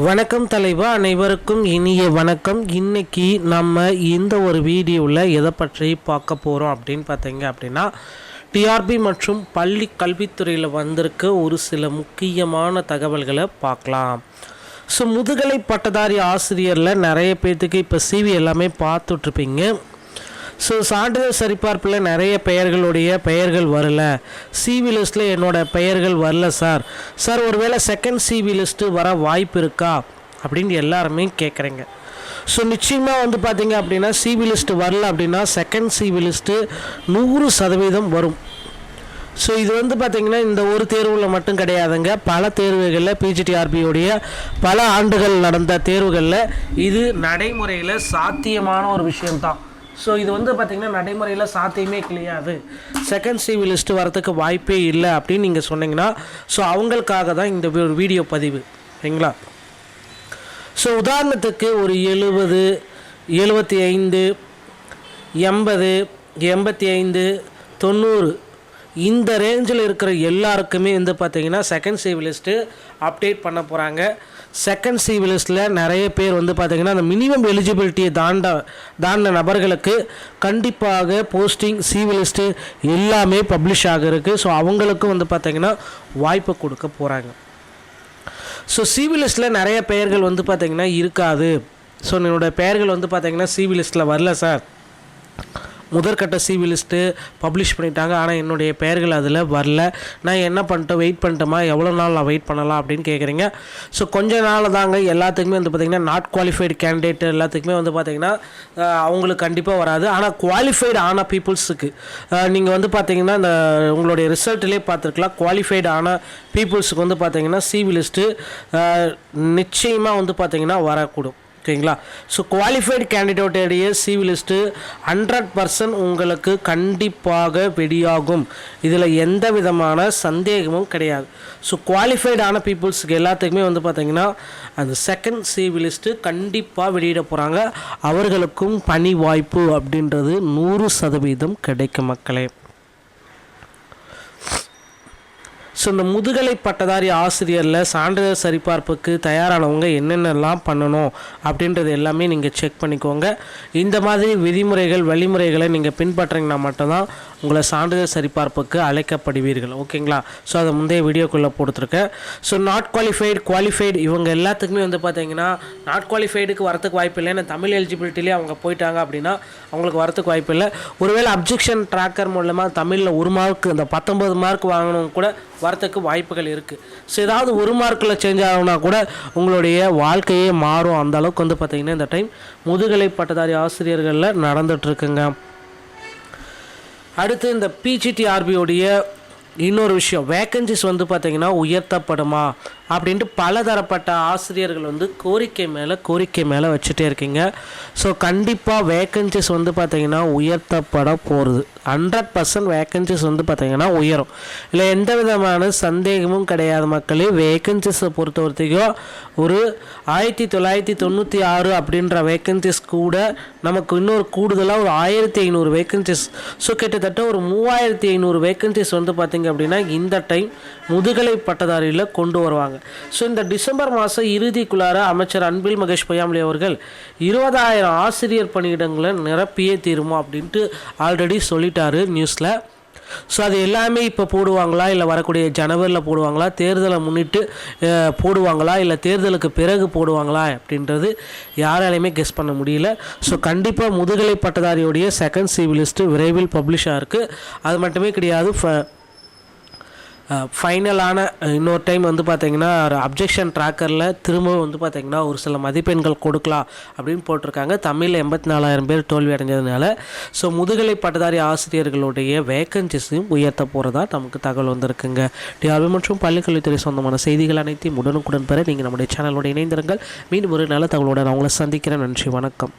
வணக்கம் தலைவா அனைவருக்கும் இனிய வணக்கம். இன்னைக்கு நம்ம இந்த ஒரு வீடியோவில் எதை பற்றி பார்க்க போகிறோம் அப்படின்னு பார்த்தீங்க அப்படின்னா டிஆர்பி மற்றும் பள்ளி கல்வித்துறையில் வந்திருக்க ஒரு சில முக்கியமான தகவல்களை பார்க்கலாம். ஸோ முதுகலை பட்டதாரி ஆசிரியரில் நிறைய பேர்த்துக்கு இப்போ சிவி எல்லாமே பார்த்துட்ருப்பீங்க ஸோ சான்றிதழ் சரிபார்ப்பில் நிறைய பெயர்களுடைய பெயர்கள் வரல. சிவி லிஸ்ட்டில் என்னோட பெயர்கள் வரல சார் சார் ஒருவேளை செகண்ட் சிவி லிஸ்ட்டு வர வாய்ப்பு இருக்கா? அப்படின்னு எல்லாருமே கேட்குறீங்க ஸோ நிச்சயமாக வந்து பார்த்தீங்க அப்படின்னா சிவி லிஸ்ட்டு வரல அப்படின்னா செகண்ட் சிவி லிஸ்ட்டு நூறு சதவீதம் வரும். ஸோ இது வந்து பார்த்திங்கன்னா இந்த ஒரு தேர்வில் மட்டும் கிடையாதுங்க. பல தேர்வுகளில் பிஜிடிஆர்பியோடைய பல ஆண்டுகள் நடந்த தேர்வுகளில் இது நடைமுறையில் சாத்தியமான ஒரு விஷயம்தான். ஸோ இது வந்து பார்த்திங்கன்னா நடைமுறையில் சாத்தியமே கிடையாது. செகண்ட் சிவி லிஸ்ட்டு வரத்துக்கு வாய்ப்பே இல்லை அப்படின்னு நீங்கள் சொன்னீங்கன்னா ஸோ அவங்களுக்காக தான் இந்த வீடியோ பதிவு. சரிங்களா? ஸோ உதாரணத்துக்கு ஒரு எழுபது எழுபத்தி ஐந்து எண்பது எண்பத்தி ஐந்து தொண்ணூறு இந்த ரேஞ்சில் இருக்கிற எல்லாருக்குமே வந்து பார்த்திங்கன்னா செகண்ட் சிவிலிஸ்ட்டு அப்டேட் பண்ண போகிறாங்க செகண்ட் சிவிலிஸ்ட்டில் நிறைய பேர் வந்து பார்த்திங்கன்னா அந்த மினிமம் எலிஜிபிலிட்டியை தாண்ட தாண்டின நபர்களுக்கு கண்டிப்பாக போஸ்டிங் சிவிலிஸ்ட்டு எல்லாமே பப்ளிஷ் ஆகிருக்கு ஸோ அவங்களுக்கும் வந்து பார்த்திங்கன்னா வாய்ப்பு கொடுக்க போகிறாங்க ஸோ சிவிலிஸ்ட்டில் நிறைய பெயர்கள் வந்து பார்த்திங்கன்னா இருக்காது. ஸோ என்னோடய பெயர்கள் வந்து பார்த்திங்கன்னா சிவிலிஸ்ட்டில் வரல சார். முதற்கட்ட சிவி லிஸ்ட்டு பப்ளிஷ் பண்ணிட்டாங்க. ஆனால் என்னுடைய பெயர்கள் அதில் வரல. நான் என்ன பண்ணிட்டேன்? வெயிட் பண்ணிட்டோமா எவ்வளோ நாள் நான் வெயிட் பண்ணலாம் அப்படின்னு கேட்குறீங்க ஸோ கொஞ்ச நாள் தாங்க எல்லாத்துக்குமே வந்து பார்த்திங்கன்னா நாட் குவாலிஃபைடு கேண்டிடேட் எல்லாத்துக்குமே வந்து பார்த்திங்கன்னா அவங்களுக்கு கண்டிப்பாக வராது. ஆனால் குவாலிஃபைடு ஆன பீப்புள்ஸுக்கு நீங்கள் வந்து பார்த்தீங்கன்னா இந்த உங்களுடைய ரிசல்ட்லேயே பார்த்துருக்கலாம் குவாலிஃபைடு ஆன பீப்புள்ஸுக்கு வந்து பார்த்திங்கன்னா சிவி லிஸ்ட்டு நிச்சயமாக வந்து பார்த்திங்கன்னா வரக்கூடும். ஓகேங்களா? ஸோ குவாலிஃபைடு கேண்டிடேட்டுடைய சிவி லிஸ்ட்டு ஹண்ட்ரட் பர்சன்ட் உங்களுக்கு கண்டிப்பாக வெளியாகும் இதில் எந்த விதமான சந்தேகமும் கிடையாது. ஸோ குவாலிஃபைடான பீப்புள்ஸுக்கு எல்லாத்துக்குமே வந்து பார்த்திங்கன்னா அந்த செகண்ட் சிவி லிஸ்ட்டு கண்டிப்பாக வெளியிட போகிறாங்க அவர்களுக்கும் பணி வாய்ப்பு அப்படின்றது நூறு சதவீதம் கிடைக்கும் மக்களே. ஸோ இந்த முதுகலை பட்டதாரி ஆசிரியரில் சான்றிதழ் சரிபார்ப்புக்கு தயாரானவங்க என்னென்னலாம் பண்ணணும் அப்படின்றது எல்லாமே நீங்கள் செக் பண்ணிக்கோங்க. இந்த மாதிரி விதிமுறைகள் வழிமுறைகளை நீங்கள் பின்பற்றிங்கன்னா மட்டும்தான் உங்களை சான்றிதழ் சரிபார்ப்புக்கு அழைக்கப்படுவீர்கள். ஓகேங்களா? ஸோ அதை முந்தைய வீடியோக்குள்ளே கொடுத்துருக்கேன் ஸோ நாட் குவாலிஃபைடு குவாலிஃபைடு இவங்க எல்லாத்துக்குமே வந்து பார்த்தீங்கன்னா நாட் குவாலிஃபைடுக்கு வரத்துக்கு வாய்ப்பு இல்லை. ஏன்னா தமிழ் எலிஜிபிலிட்டிலே அவங்க போயிட்டாங்க அப்படின்னா அவங்களுக்கு வரத்துக்கு வாய்ப்பு இல்லை. ஒருவேளை அப்ஜெக்ஷன் ட்ராக்கர் மூலமாக தமிழில் ஒரு மார்க் இந்த பத்தொம்பது மார்க் வாங்கணும் கூட வரத்துக்கு வாய்ப்புகள் இருக்குது ஸோ ஏதாவது ஒரு மார்க்கில் சேஞ்ச் ஆகுனா கூட உங்களுடைய வாழ்க்கையே மாறும். அந்த அளவுக்கு வந்து பார்த்திங்கன்னா இந்த டைம் முதுகலை பட்டதாரி ஆசிரியர்களில் நடந்துகிட்ருக்குங்க அடுத்து இந்த பிஜிடிஆர்பியோடைய இன்னொரு விஷயம் வேக்கன்சிஸ் வந்து பார்த்திங்கன்னா உயர்த்தப்படுமா? அப்படின்ட்டு பலதரப்பட்ட ஆசிரியர்கள் வந்து கோரிக்கை மேலே கோரிக்கை மேலே வச்சுட்டே இருக்கீங்க. ஸோ கண்டிப்பாக வேக்கன்சிஸ் வந்து பார்த்திங்கன்னா உயர்த்தப்பட போகிறது ஹண்ட்ரட் பர்சன்ட் வேக்கன்சிஸ் வந்து பார்த்திங்கன்னா உயரும். இல்லை எந்த விதமான சந்தேகமும் கிடையாது மக்களே. வேக்கன்சிஸை பொறுத்த வரைக்கும் ஒரு ஆயிரத்தி தொள்ளாயிரத்தி தொண்ணூற்றி ஆறு அப்படின்ற வேக்கன்சிஸ் கூட நமக்கு இன்னொரு கூடுதலாக ஒரு ஆயிரத்தி ஐநூறு வேக்கன்சிஸ் ஸோ கிட்டத்தட்ட ஒரு மூவாயிரத்தி ஐநூறு வேக்கன்சிஸ் வந்து பார்த்தீங்க அப்படின்னா இந்த டைம் முதுகலை பட்டதாரியில் கொண்டு வருவாங்க. ஸோ இந்த டிசம்பர் மாதம் இறுதிக்குள்ளார அமைச்சர் அன்பில் மகேஷ் பொய்யாமலி அவர்கள் இருபதாயிரம் ஆசிரியர் பணியிடங்களை நிரப்பியே தீருமா அப்படின்ட்டு ஆல்ரெடி சொல்லிட்டாரு நியூஸில் ஸோ அது எல்லாமே இப்போ போடுவாங்களா? இல்லை வரக்கூடிய ஜனவரியில் போடுவாங்களா? தேர்தலை முன்னிட்டு போடுவாங்களா? இல்லை தேர்தலுக்கு பிறகு போடுவாங்களா? அப்படின்றது யாராலையுமே கெஸ் பண்ண முடியல. ஸோ கண்டிப்பாக முதுகலை பட்டதாரியுடைய செகண்ட் சிவிலிஸ்ட்டு விரைவில் பப்ளிஷ் ஆகிருக்கு அது மட்டுமே கிடையாது ஃப ஃபைனலான இன்னொரு டைம் வந்து பார்த்திங்கன்னா ஒரு அப்ஜெக்ஷன் ட்ராக்கரில் திரும்பவும் வந்து பார்த்திங்கன்னா ஒரு சில மதிப்பெண்கள் கொடுக்கலாம் அப்படின்னு போட்டிருக்காங்க. தமிழில் எண்பத்தி நாலாயிரம் பேர் தோல்வி அடைஞ்சதுனால ஸோ முதுகலை பட்டதாரி ஆசிரியர்களுடைய வேக்கன்சிஸையும் உயர்த்த போகிறதா நமக்கு தகவல் வந்திருக்குங்க. டிஆர்பி மற்றும் பள்ளிக்கல்வித்துறை சொந்தமான செய்திகள் அனைத்தையும் உடனுக்குடன் பெற நீங்கள் நம்முடைய சேனலோட இணைந்திருங்கள். மீண்டும் ஒரு நல்ல தகவலோட நான் உங்களை சந்திக்கிறேன். நன்றி வணக்கம்.